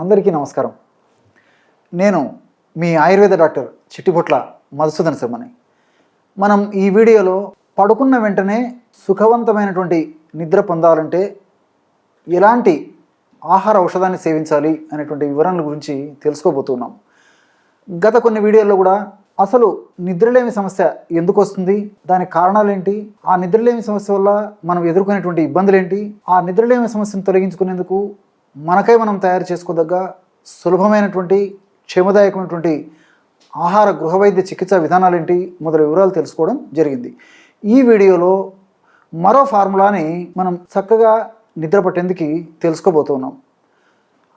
అందరికీ నమస్కారం. నేను మీ ఆయుర్వేద డాక్టర్ చిట్టిపొట్ల మధుసూదన్ శర్మని. మనం ఈ వీడియోలో పడుకున్న వెంటనే సుఖవంతమైనటువంటి నిద్ర పొందాలంటే ఎలాంటి ఆహార ఔషధాన్ని సేవించాలి అనేటువంటి వివరాల గురించి తెలుసుకోబోతున్నాం. గత కొన్ని వీడియోల్లో కూడా అసలు నిద్రలేమి సమస్య ఎందుకు వస్తుంది? దాని కారణాలు ఏంటి? ఆ నిద్రలేమి సమస్య వల్ల మనం ఎదుర్కొనేటువంటి ఇబ్బందులు ఏంటి? ఆ నిద్రలేమి సమస్యను తొలగించుకునేందుకు మనకై మనం తయారు చేసుకోదగ్గ సులభమైనటువంటి క్షేమదాయకమైనటువంటి ఆహార గృహవైద్య చికిత్సా విధానాలు ఏంటి మొదలైన వివరాలు తెలుసుకోవడం జరిగింది. ఈ వీడియోలో మరో ఫార్ములాని మనం చక్కగా నిద్ర పట్టేందుకు తెలుసుకోబోతున్నాం.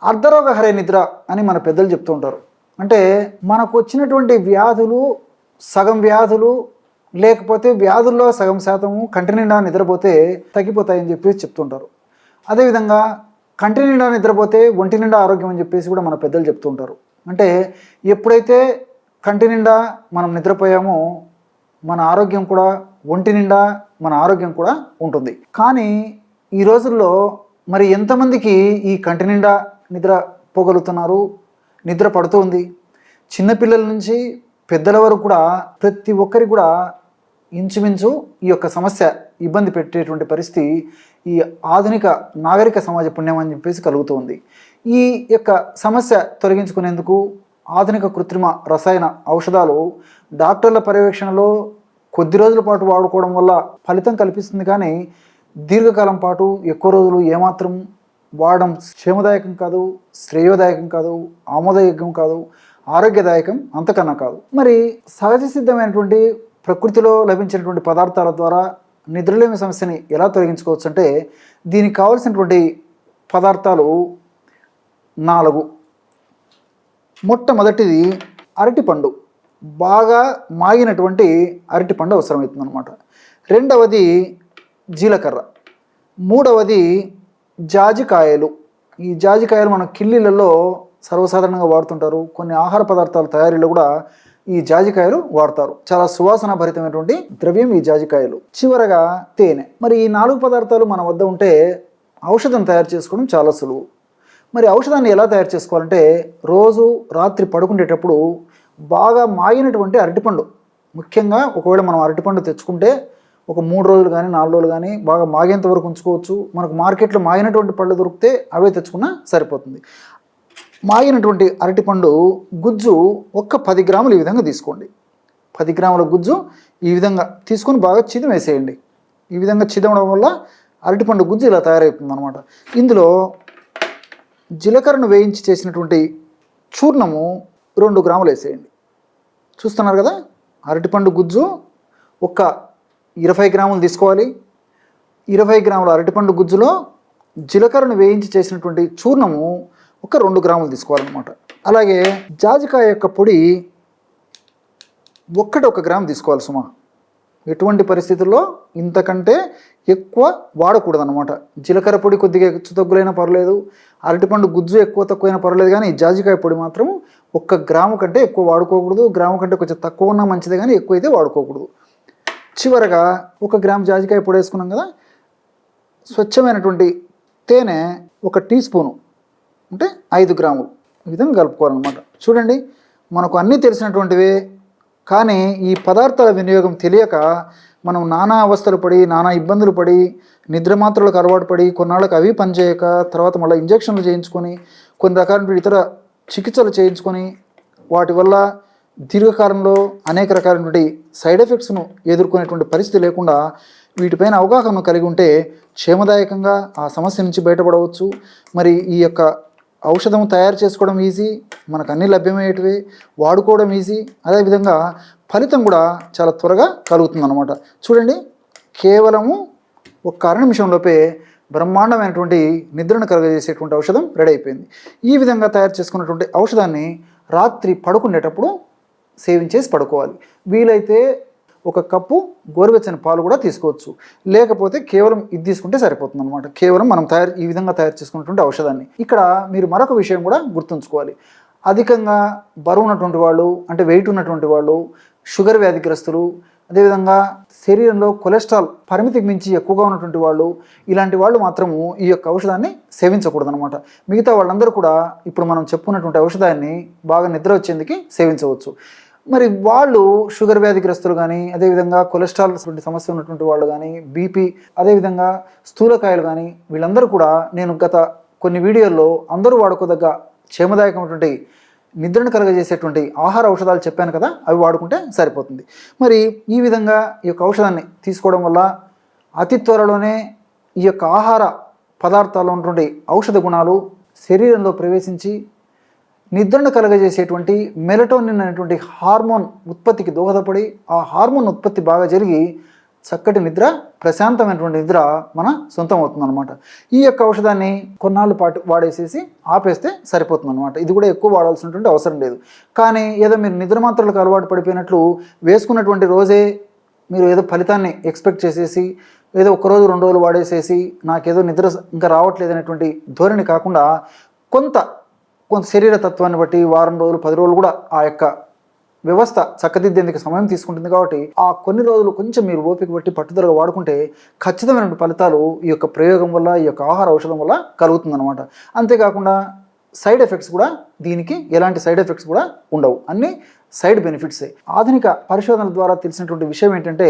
అర్ధరోగహరే నిద్ర అని మన పెద్దలు చెప్తూ ఉంటారు. అంటే మనకు వచ్చినటువంటి వ్యాధులు సగం వ్యాధులు లేకపోతే వ్యాధుల్లో సగం శాతము కంటి నిండా నిద్రపోతే తగ్గిపోతాయని చెప్పేసి చెప్తుంటారు అదేవిధంగా కంటి నిండా నిద్రపోతే ఒంటి నిండా ఆరోగ్యం అని చెప్పేసి కూడా మన పెద్దలు చెప్తూ ఉంటారు. అంటే ఎప్పుడైతే కంటి నిండా మనం నిద్రపోయామో మన ఆరోగ్యం కూడా ఒంటి నిండా మన ఆరోగ్యం కూడా ఉంటుంది. కానీ ఈ రోజుల్లో మరి ఎంతమందికి ఈ కంటి నిండా నిద్ర పోగలుగుతున్నారు? నిద్ర పడుతుంది. చిన్నపిల్లల నుంచి పెద్దల వరకు కూడా ప్రతి ఒక్కరికి కూడా ఇంచుమించు ఈ యొక్క సమస్య ఇబ్బంది పెట్టేటువంటి పరిస్థితి ఈ ఆధునిక నాగరిక సమాజ పుణ్యం అని చెప్పేసి కలుగుతుంది. ఈ యొక్క సమస్య తొలగించుకునేందుకు ఆధునిక కృత్రిమ రసాయన ఔషధాలు డాక్టర్ల పర్యవేక్షణలో కొద్ది రోజుల పాటు వాడుకోవడం వల్ల ఫలితం కల్పిస్తుంది కానీ దీర్ఘకాలం పాటు ఎక్కువ రోజులు ఏమాత్రం వాడడం క్షేమదాయకం కాదు శ్రేయోదాయకం కాదు ఆమోదయోగ్యం కాదు ఆరోగ్యదాయకం అంతకన్నా కాదు. మరి సహజ సిద్ధమైనటువంటి ప్రకృతిలో లభించినటువంటి పదార్థాల ద్వారా నిద్రలేమి సమస్యని ఎలా తొలగించుకోవచ్చు అంటే దీనికి కావలసినటువంటి పదార్థాలు నాలుగు. మొట్టమొదటిది అరటిపండు బాగా మాగినటువంటి అరటిపండు అవసరమవుతుంది అనమాట రెండవది జీలకర్ర. మూడవది జాజికాయలు. ఈ జాజికాయలు మనం కిల్లీలలో సర్వసాధారణంగా వాడుతుంటారు. కొన్ని ఆహార పదార్థాల తయారీలో కూడా ఈ జాజికాయలు వాడతారు. చాలా సువాసన భరితమైనటువంటి ద్రవ్యం ఈ జాజికాయలు. చివరగా తేనె. మరి ఈ నాలుగు పదార్థాలు మన వద్ద ఉంటే ఔషధం తయారు చేసుకోవడం చాలా సులువు. మరి ఔషధాన్ని ఎలా తయారు చేసుకోవాలంటే రోజు రాత్రి పడుకునేటప్పుడు బాగా మాగినటువంటి అరటిపండు. ముఖ్యంగా ఒకవేళ మనం అరటిపండు తెచ్చుకుంటే ఒక మూడు రోజులు కానీ నాలుగు రోజులు కానీ బాగా మాగేంత వరకు ఉంచుకోవచ్చు. మనకు మార్కెట్లో మాగినటువంటి పళ్ళు దొరికితే అవే తెచ్చుకున్నా సరిపోతుంది. మాగినటువంటి అరటిపండు గుజ్జు ఒక్క పది గ్రాములు ఈ విధంగా తీసుకోండి. పది గ్రాముల గుజ్జు ఈ విధంగా తీసుకొని బాగా చిదం వేసేయండి. ఈ విధంగా చిదవడం వల్ల అరటిపండు గుజ్జు ఇలా తయారవుతుంది అనమాట ఇందులో జీలకర్రను వేయించి చేసినటువంటి చూర్ణము రెండు గ్రాములు వేసేయండి. చూస్తున్నారు కదా? అరటిపండు గుజ్జు ఒక ఇరవై గ్రాములు తీసుకోవాలి. ఇరవై గ్రాముల అరటిపండు గుజ్జులో జీలకర్రను వేయించి చేసినటువంటి చూర్ణము ఒక రెండు గ్రాములు తీసుకోవాలన్నమాట. అలాగే జాజికాయ యొక్క పొడి ఒక్కటి ఒక గ్రామ్ తీసుకోవాలి సుమా. ఎటువంటి పరిస్థితుల్లో ఇంతకంటే ఎక్కువ వాడకూడదు అనమాట జీలకర్ర పొడి కొద్దిగా హెచ్చు తగ్గులైనా పర్లేదు అరటిపండు గుజ్జు ఎక్కువ తక్కువైనా పర్లేదు కానీ ఈ జాజికాయ పొడి మాత్రం ఒక్క గ్రాము కంటే ఎక్కువ వాడుకోకూడదు గ్రాము కంటే కొంచెం తక్కువ ఉన్నా మంచిదే కానీ ఎక్కువ అయితే వాడుకోకూడదు. చివరగా ఒక గ్రామ్ జాజికాయ పొడి వేసుకున్నాం కదా స్వచ్ఛమైనటువంటి తేనె ఒక టీ స్పూను అంటే ఐదు గ్రాములు. ఈ విధంగా కలుపుకోవాలన్నమాట. చూడండి మనకు అన్నీ తెలిసినటువంటివే కానీ ఈ పదార్థాల వినియోగం తెలియక మనం నానా అవస్థలు పడి నానా ఇబ్బందులు పడి నిద్ర మాత్రలకు అలవాటు పడి కొన్నాళ్ళకి అవి పనిచేయక తర్వాత మళ్ళీ ఇంజక్షన్లు చేయించుకొని కొన్ని రకాల ఇతర చికిత్సలు చేయించుకొని వాటి వల్ల దీర్ఘకాలంలో అనేక రకాలైనటువంటి సైడ్ ఎఫెక్ట్స్ను ఎదుర్కొనేటువంటి పరిస్థితి లేకుండా వీటిపైన అవగాహన కలిగి ఉంటే క్షేమదాయకంగా ఆ సమస్య నుంచి బయటపడవచ్చు. మరి ఈ యొక్క ఔషధం తయారు చేసుకోవడం ఈజీ మనకు అన్ని లభ్యమయ్యేటివి వాడుకోవడం ఈజీ అదేవిధంగా ఫలితం కూడా చాలా త్వరగా కలుగుతుంది అనమాట చూడండి కేవలము ఒక అర నిమిషంలోపే బ్రహ్మాండమైనటువంటి నిద్రను కలుగజేసేటువంటి ఔషధం రెడీ అయిపోయింది. ఈ విధంగా తయారు చేసుకున్నటువంటి ఔషధాన్ని రాత్రి పడుకునేటప్పుడు సేవించేసి పడుకోవాలి. వీలైతే ఒక కప్పు గోరువెచ్చని పాలు కూడా తీసుకోవచ్చు. లేకపోతే కేవలం ఇది తీసుకుంటే సరిపోతుంది అనమాట కేవలం మనం తయారు ఈ విధంగా తయారు చేసుకున్నటువంటి ఔషధాన్ని. ఇక్కడ మీరు మరొక విషయం కూడా గుర్తుంచుకోవాలి. అధికంగా బరువు ఉన్నటువంటి వాళ్ళు అంటే వెయిట్ ఉన్నటువంటి వాళ్ళు షుగర్ వ్యాధిగ్రస్తులు అదేవిధంగా శరీరంలో కొలెస్ట్రాల్ పరిమితికి మించి ఎక్కువగా ఉన్నటువంటి వాళ్ళు ఇలాంటి వాళ్ళు మాత్రము ఈ యొక్క ఔషధాన్ని సేవించకూడదు అనమాట మిగతా వాళ్ళందరూ కూడా ఇప్పుడు మనం చెప్పుకున్నటువంటి ఔషధాన్ని బాగా నిద్ర వచ్చేందుకు సేవించవచ్చు. మరి వాళ్ళు షుగర్ వ్యాధిగ్రస్తులు కానీ అదేవిధంగా కొలెస్ట్రాల్ వంటి సమస్య ఉన్నటువంటి వాళ్ళు కానీ బీపీ అదేవిధంగా స్థూలకాయలు కానీ వీళ్ళందరూ కూడా నేను గత కొన్ని వీడియోల్లో అందరూ వాడుకోదగ్గ క్షేమదాయకమైనటువంటి నిద్రను కలగజేసేటువంటి ఆహార ఔషధాలు చెప్పాను కదా అవి వాడుకుంటే సరిపోతుంది. మరి ఈ విధంగా ఈ యొక్క ఔషధాన్ని తీసుకోవడం వల్ల అతి త్వరలోనే ఈ యొక్క ఆహార పదార్థాల్లో ఉన్నటువంటి ఔషధ గుణాలు శరీరంలో ప్రవేశించి నిద్రను కలగజేసేటువంటి మెలటోనిన్ అనేటువంటి హార్మోన్ ఉత్పత్తికి దోహదపడి ఆ హార్మోన్ ఉత్పత్తి బాగా జరిగి చక్కటి నిద్ర ప్రశాంతమైనటువంటి నిద్ర మన సొంతం అవుతుందన్నమాట ఈ యొక్క ఔషధాన్ని కొన్నాళ్ళు పాటు వాడేసేసి ఆపేస్తే సరిపోతుందన్నమాట. ఇది కూడా ఎక్కువ వాడాల్సినటువంటి అవసరం లేదు. కానీ ఏదో మీరు నిద్ర మాత్రలకు అలవాటు పడిపోయినట్లు వేసుకున్నటువంటి రోజే మీరు ఏదో ఫలితాన్ని ఎక్స్పెక్ట్ చేసేసి ఏదో ఒక రోజు రెండు రోజులు వాడేసేసి నాకేదో నిద్ర ఇంకా రావట్లేదు అనేటువంటి ధోరణి కాకుండా కొంత కొంత శరీర తత్వాన్ని బట్టి వారం రోజులు పది రోజులు కూడా ఆ యొక్క వ్యవస్థ చక్కదిద్దేందుకు సమయం తీసుకుంటుంది కాబట్టి ఆ కొన్ని రోజులు కొంచెం మీరు ఓపిక బట్టి పట్టుదలగా వాడుకుంటే ఖచ్చితమైన ఫలితాలు ఈ యొక్క ప్రయోగం వల్ల ఈ యొక్క ఆహార ఔషధం వల్ల కలుగుతుందన్నమాట. అంతేకాకుండా సైడ్ ఎఫెక్ట్స్ కూడా దీనికి ఎలాంటి సైడ్ ఎఫెక్ట్స్ కూడా ఉండవు. అన్ని సైడ్ బెనిఫిట్సే. ఆధునిక పరిశోధనల ద్వారా తెలిసినటువంటి విషయం ఏంటంటే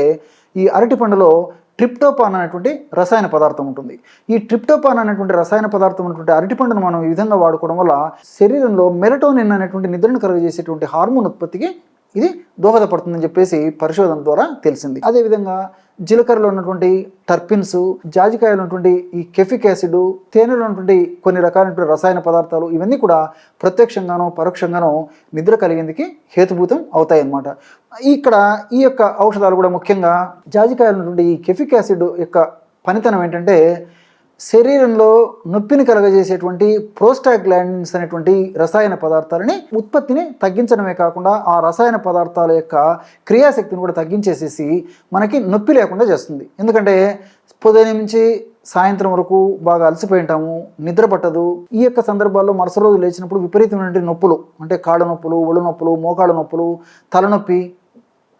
ఈ అరటి పండులో ట్రిప్టోపాన్ అనేటువంటి రసాయన పదార్థం ఉంటుంది. ఈ ట్రిప్టోపాన్ అనేటువంటి రసాయన పదార్థం ఉన్నటువంటి అరటిపండును మనం ఈ విధంగా వాడుకోవడం వల్ల శరీరంలో మెలటోనిన్ అనేటువంటి నిద్రను కలుగజేసేటువంటి హార్మోన్ ఉత్పత్తికి ఇది దోహదపడుతుందని చెప్పేసి పరిశోధన ద్వారా తెలిసింది. అదేవిధంగా జీలకర్రలో ఉన్నటువంటి టర్పిన్స్ జాజికాయలో ఉన్నటువంటి ఈ కెఫిక్ యాసిడ్ తేనెలో ఉన్నటువంటి కొన్ని రకాలైనటువంటి రసాయన పదార్థాలు ఇవన్నీ కూడా ప్రత్యక్షంగానో పరోక్షంగానో నిద్ర కలిగేందుకు హేతుభూతం అవుతాయి అన్నమాట ఇక్కడ ఈ యొక్క ఔషధాలు కూడా ముఖ్యంగా జాజికాయలో ఉన్నటువంటి ఈ కెఫిక్ యాసిడ్ యొక్క పనితనం ఏంటంటే శరీరంలో నొప్పిని కలగజేసేటువంటి ప్రోస్టాగ్లాండ్స్ అనేటువంటి రసాయన పదార్థాలని ఉత్పత్తిని తగ్గించడమే కాకుండా ఆ రసాయన పదార్థాల యొక్క క్రియాశక్తిని కూడా తగ్గించేసేసి మనకి నొప్పి లేకుండా చేస్తుంది. ఎందుకంటే పొద్దున నుంచి సాయంత్రం వరకు బాగా అలసిపోయి ఉంటాము నిద్ర పట్టదు. ఈ యొక్క సందర్భాల్లో మరుస రోజు లేచినప్పుడు విపరీతమైన నొప్పులు అంటే కాళ్ళ నొప్పులు ఒళ్ళు నొప్పులు మోకాళ్ళ నొప్పులు తలనొప్పి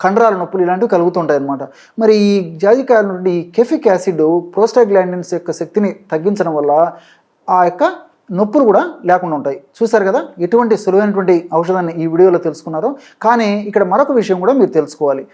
కండరాల నొప్పులు ఇలాంటివి కలుగుతుంటాయి అన్నమాట. మరి ఈ జాజికాయల నుండి ఈ కెఫిక్ యాసిడ్ ప్రోస్టాగ్లాండిన్స్ యొక్క శక్తిని తగ్గించడం వల్ల ఆ యొక్క నొప్పులు కూడా లేకుండా ఉంటాయి. చూసారు కదా? ఎటువంటి సులువైనటువంటి ఔషధాన్ని ఈ వీడియోలో తెలుసుకున్నారో. కానీ ఇక్కడ మరొక విషయం కూడా మీరు తెలుసుకోవాలి.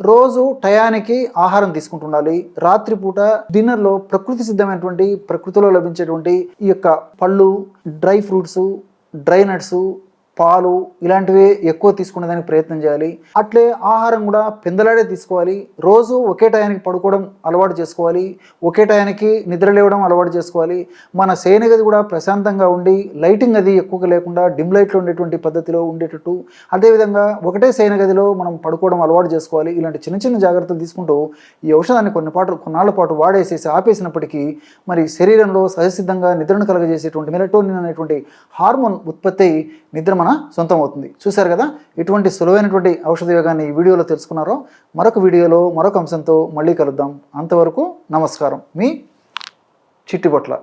రోజు టయానికి ఆహారం తీసుకుంటుండాలి. రాత్రిపూట డిన్నర్లో ప్రకృతి సిద్ధమైనటువంటి ప్రకృతిలో లభించేటువంటి ఈ యొక్క పళ్ళు డ్రై ఫ్రూట్స్ డ్రై నట్స్ పాలు ఇలాంటివి ఎక్కువ తీసుకునేదానికి ప్రయత్నం చేయాలి. అట్లే ఆహారం కూడా పెందలాడే తీసుకోవాలి. రోజు ఒకే టయానికి పడుకోవడం అలవాటు చేసుకోవాలి. ఒకే టయానికి నిద్ర లేవడం అలవాటు చేసుకోవాలి. మన శయన గది కూడా ప్రశాంతంగా ఉండి లైటింగ్ అది ఎక్కువగా లేకుండా డిమ్ లైట్లో ఉండేటువంటి పద్ధతిలో ఉండేటట్టు అదేవిధంగా ఒకటే శయన గదిలో మనం పడుకోవడం అలవాటు చేసుకోవాలి. ఇలాంటి చిన్న చిన్న జాగ్రత్తలు తీసుకుంటూ ఈ ఔషధాన్ని కొన్ని పాటు కొన్నాళ్ళ పాటు వాడేసేసి ఆపేసినప్పటికీ మరి శరీరంలో సహసిద్ధంగా నిద్రను కలగజేసేటువంటి మెలటోనిన్ అనేటువంటి హార్మోన్ ఉత్పత్తి నిద్ర మన సొంతం అవుతుంది. చూశారు కదా? ఎటువంటి సులువైనటువంటి ఔషధ యోగాన్ని ఈ వీడియోలో తెలుసుకున్నారో మరొక వీడియోలో మరొక అంశంతో మళ్ళీ కలుద్దాం. అంతవరకు నమస్కారం. మీ చిట్టిబొట్ల.